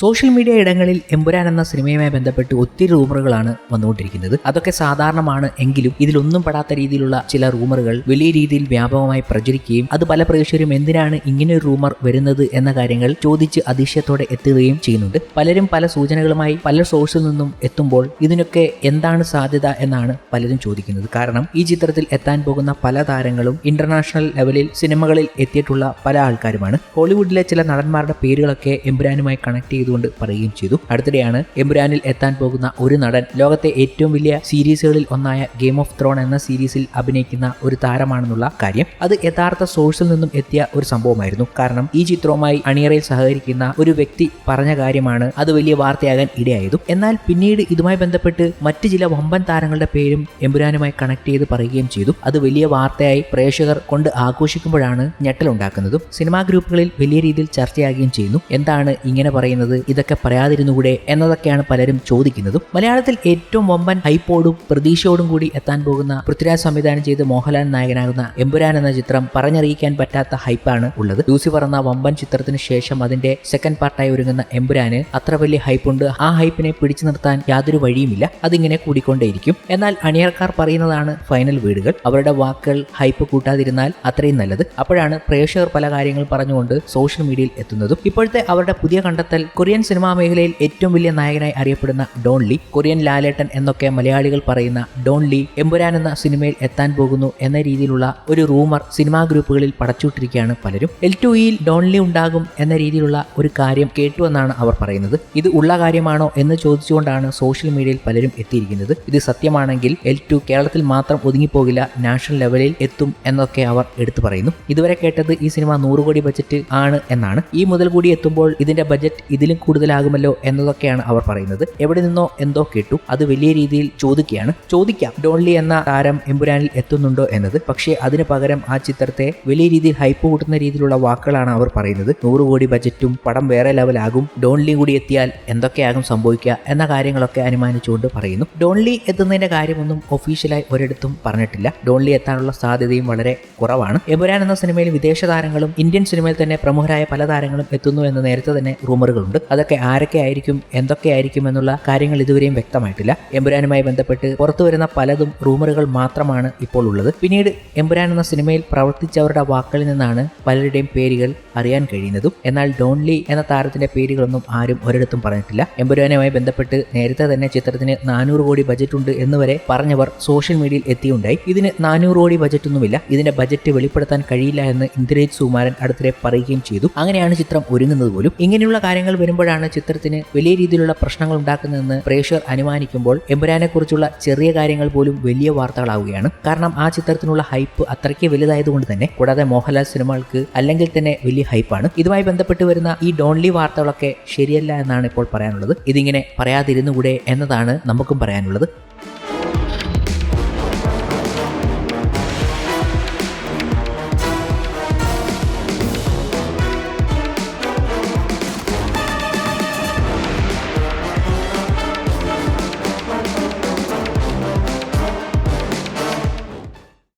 Social media ഇടങ്ങളിൽ എമ്പുരാൻ എന്ന സിനിമയുമായി ബന്ധപ്പെട്ട് ഒത്തിരി റൂമറുകളാണ് വന്നുകൊണ്ടിരിക്കുന്നത്. അതൊക്കെ സാധാരണമാണ് എങ്കിലും ഇതിലൊന്നും പെടാത്ത രീതിയിലുള്ള ചില റൂമറുകൾ വലിയ രീതിയിൽ വ്യാപകമായി പ്രചരിക്കുകയും അത് പല പ്രേക്ഷകരും എന്തിനാണ് ഇങ്ങനെ ഒരു റൂമർ വരുന്നത് എന്ന കാര്യങ്ങൾ ചോദിച്ച് അതിശയത്തോടെ എത്തുകയും ചെയ്യുന്നുണ്ട്. പലരും പല സൂചനകളുമായി പല സോഴ്സിൽ നിന്നും എത്തുമ്പോൾ ഇതിനൊക്കെ എന്താണ് സാധ്യത എന്നാണ് പലരും ചോദിക്കുന്നത്. കാരണം ഈ ചിത്രത്തിൽ എത്താൻ പോകുന്ന പല താരങ്ങളും ഇന്റർനാഷണൽ ലെവലിൽ സിനിമകളിൽ എത്തിയിട്ടുള്ള പല ആൾക്കാരുമാണ്. ഹോളിവുഡിലെ ചില നടന്മാരുടെ പേരുകളൊക്കെ എമ്പുരാനുമായി കണക്ട് ചെയ്തുകൊണ്ട് പറയുകയും ചെയ്തു. അടുത്തിടെയാണ് എംബ്രാനിൽ എത്താൻ പോകുന്ന ഒരു നടൻ. ലോകത്തെ ഏറ്റവും വലിയ സീരീസുകളിൽ ഒന്നായ ഗെയിം ഓഫ് ത്രോൺ എന്ന സീരീസിൽ അഭിനയിക്കുന്ന ഒരു താരമാണെന്നുള്ള കാര്യം. അത് യഥാർത്ഥ സോഴ്സിൽ നിന്നും എത്തിയ ഒരു സംഭവമായിരുന്നു. കാരണം ഈ ചിത്രവുമായി അണിയറയിൽ സഹകരിക്കുന്ന ഒരു വ്യക്തി പറഞ്ഞ കാര്യമാണ് അത് വലിയ വാർത്തയാകാൻ ഇടയായതും. എന്നാൽ പിന്നീട് ഇതുമായി ബന്ധപ്പെട്ട് മറ്റ് ചില വമ്പൻ താരങ്ങളുടെ പേരും എമ്പുരാനുമായി കണക്ട് ചെയ്ത് പറയുകയും ചെയ്തു. അത് വലിയ വാർത്തയായി പ്രേക്ഷകർ കൊണ്ട് ആഘോഷിക്കുമ്പോഴാണ് ഞെട്ടലുണ്ടാക്കുന്നതും. സിനിമാ ഗ്രൂപ്പുകളിൽ വലിയ രീതിയിൽ ചർച്ചയാകുകയും ചെയ്യുന്നു. എന്താണ് ഇങ്ങനെ പറയുന്നത്? ഇതൊക്കെ പറയാതിരുന്നുകൂടെ എന്നതൊക്കെയാണ് പലരും ചോദിക്കുന്നതും. മലയാളത്തിൽ ഏറ്റവും വമ്പൻ ഹൈപ്പോടും പ്രതീക്ഷയോടും കൂടി എത്താൻ പോകുന്ന പൃഥ്വിരാജ് സംവിധാനം ചെയ്ത് മോഹൻലാൽ നായകനാകുന്ന എമ്പുരാൻ എന്ന ചിത്രം പറഞ്ഞറിയിക്കാൻ പറ്റാത്ത ഹൈപ്പാണ് ഉള്ളത്. ലൂസിഫർ എന്ന വമ്പൻ ചിത്രത്തിന് ശേഷം അതിന്റെ സെക്കൻഡ് പാർട്ടായി ഒരുങ്ങുന്ന എമ്പുരാന് അത്ര വലിയ ഹൈപ്പുണ്ട്. ആ ഹൈപ്പിനെ പിടിച്ചു നിർത്താൻ യാതൊരു വഴിയുമില്ല. അതിങ്ങനെ കൂടിക്കൊണ്ടേയിരിക്കും. എന്നാൽ അണിയർക്കാർ പറയുന്നതാണ് ഫൈനൽ വീടുകൾ അവരുടെ വാക്കുകൾ ഹൈപ്പ് കൂട്ടാതിരുന്നാൽ അത്രയും നല്ലത്. അപ്പോഴാണ് പ്രേക്ഷകർ പല കാര്യങ്ങൾ പറഞ്ഞുകൊണ്ട് സോഷ്യൽ മീഡിയയിൽ എത്തുന്നതും. ഇപ്പോഴത്തെ അവരുടെ പുതിയ കണ്ടെത്തൽ കൊറിയൻ സിനിമാ മേഖലയിൽ ഏറ്റവും വലിയ നായകനായി അറിയപ്പെടുന്ന ഡോൺ ലീ കൊറിയൻ ലാലേട്ടൻ എന്നൊക്കെ മലയാളികൾ പറയുന്ന ഡോൺ ലീ എമ്പുരാൻ എന്ന സിനിമയിൽ എത്താൻ പോകുന്നു എന്ന രീതിയിലുള്ള ഒരു റൂമർ സിനിമാ ഗ്രൂപ്പുകളിൽ പടച്ചുവിട്ടിരിക്കുകയാണ് പലരും. എൽ ടു ഇയിൽ ഡോൺ ലീ ഉണ്ടാകും എന്ന രീതിയിലുള്ള ഒരു കാര്യം കേട്ടു എന്നാണ് അവർ പറയുന്നത്. ഇത് ഉള്ള കാര്യമാണോ എന്ന് ചോദിച്ചുകൊണ്ടാണ് സോഷ്യൽ മീഡിയയിൽ പലരും എത്തിയിരിക്കുന്നത്. ഇത് സത്യമാണെങ്കിൽ എൽ ടു കേരളത്തിൽ മാത്രം ഒതുങ്ങിപ്പോകില്ല നാഷണൽ ലെവലിൽ എത്തും എന്നൊക്കെ അവർ എടുത്തു പറയുന്നു. ഇതുവരെ കേട്ടത് ഈ സിനിമ നൂറ് കോടി ബജറ്റ് ആണ് എന്നാണ്. ഈ മുതൽ കൂടി എത്തുമ്പോൾ ഇതിന്റെ ബജറ്റ് ഇതിലും കൂടുതലാകുമല്ലോ എന്നതൊക്കെയാണ് അവർ പറയുന്നത്. എവിടെ നിന്നോ എന്തോ കേട്ടു. അത് വലിയ രീതിയിൽ ചോദിക്കുകയാണ്. ചോദിക്കാം. ഡോൺലി എന്ന താരം എമ്പുരാനിൽ എത്തുന്നുണ്ടോ എന്നത്. പക്ഷേ അതിന് പകരം ആ ചിത്രത്തെ വലിയ രീതിയിൽ ഹൈപ്പ് കൂട്ടുന്ന രീതിയിലുള്ള വാക്കുകളാണ് അവർ പറയുന്നത്. നൂറ് കോടി ബജറ്റും പടം വേറെ ലെവലാകും. ഡോൺലി കൂടി എത്തിയാൽ എന്തൊക്കെയാകും സംഭവിക്കുക എന്ന കാര്യങ്ങളൊക്കെ അനുമാനിച്ചുകൊണ്ട് പറയുന്നു. ഡോൺലി എത്തുന്നതിന്റെ കാര്യമൊന്നും ഒഫീഷ്യലായി ഒരിടത്തും പറഞ്ഞിട്ടില്ല. ഡോൺലി എത്താനുള്ള സാധ്യതയും വളരെ കുറവാണ്. എമ്പുരാൻ എന്ന സിനിമയിൽ വിദേശ താരങ്ങളും ഇന്ത്യൻ സിനിമയിൽ തന്നെ പ്രമുഖരായ പല താരങ്ങളും എത്തുന്നു എന്ന് നേരത്തെ തന്നെ റൂമറുകളുണ്ട്. അതൊക്കെ ആരൊക്കെ ആയിരിക്കും എന്തൊക്കെ ആയിരിക്കും എന്നുള്ള കാര്യങ്ങൾ ഇതുവരെയും വ്യക്തമായിട്ടില്ല. എമ്പുരാനുമായി ബന്ധപ്പെട്ട് പുറത്തു വരുന്ന പലതും റൂമറുകൾ മാത്രമാണ് ഇപ്പോൾ ഉള്ളത്. പിന്നീട് എമ്പുരാൻ എന്ന സിനിമയിൽ പ്രവർത്തിച്ചവരുടെ വാക്കുകളിൽ നിന്നാണ് പലരുടെയും പേരുകൾ അറിയാൻ കഴിയുന്നതും. എന്നാൽ ഡോൺലി എന്ന താരത്തിന്റെ പേരുകളൊന്നും ആരും ഒരിടത്തും പറഞ്ഞിട്ടില്ല. എമ്പുരാനുമായി ബന്ധപ്പെട്ട് നേരത്തെ തന്നെ ചിത്രത്തിന് നാനൂറ് കോടി ബജറ്റ് ഉണ്ട് എന്ന് വരെ പറഞ്ഞവർ സോഷ്യൽ മീഡിയയിൽ എത്തിയുണ്ടായി. ഇതിന് നാനൂറ് കോടി ബജറ്റ് ഒന്നുമില്ല ഇതിന്റെ ബജറ്റ് വെളിപ്പെടുത്താൻ കഴിയില്ല എന്ന് ഇന്ദിരേജ് സുകുമാരൻ അടുത്തിടെ പറയുകയും ചെയ്തു. അങ്ങനെയാണ് ചിത്രം ഒരുങ്ങുന്നത് പോലും. ഇങ്ങനെയുള്ള കാര്യങ്ങൾ വരുമ്പോഴാണ് ചിത്രത്തിന് വലിയ രീതിയിലുള്ള പ്രശ്നങ്ങൾ ഉണ്ടാക്കുന്നതെന്ന് പ്രേക്ഷകർ അനുമാനിക്കുമ്പോൾ എമ്പുരാനെ കുറിച്ചുള്ള ചെറിയ കാര്യങ്ങൾ പോലും വലിയ വാർത്തകളാവുകയാണ്. കാരണം ആ ചിത്രത്തിനുള്ള ഹൈപ്പ് അത്രയ്ക്ക് വലുതായതുകൊണ്ട് തന്നെ കൂടാതെ മോഹൻലാൽ സിനിമകൾക്ക് അല്ലെങ്കിൽ തന്നെ വലിയ ഹൈപ്പാണ്. ഇതുമായി ബന്ധപ്പെട്ട് വരുന്ന ഈ ഡോൺലി വാർത്തകളൊക്കെ ശരിയല്ല എന്നാണ് ഇപ്പോൾ പറയാനുള്ളത്. ഇതിങ്ങനെ പറയാതിരുന്നുകൂടെ എന്നതാണ് നമുക്കും പറയാനുള്ളത്.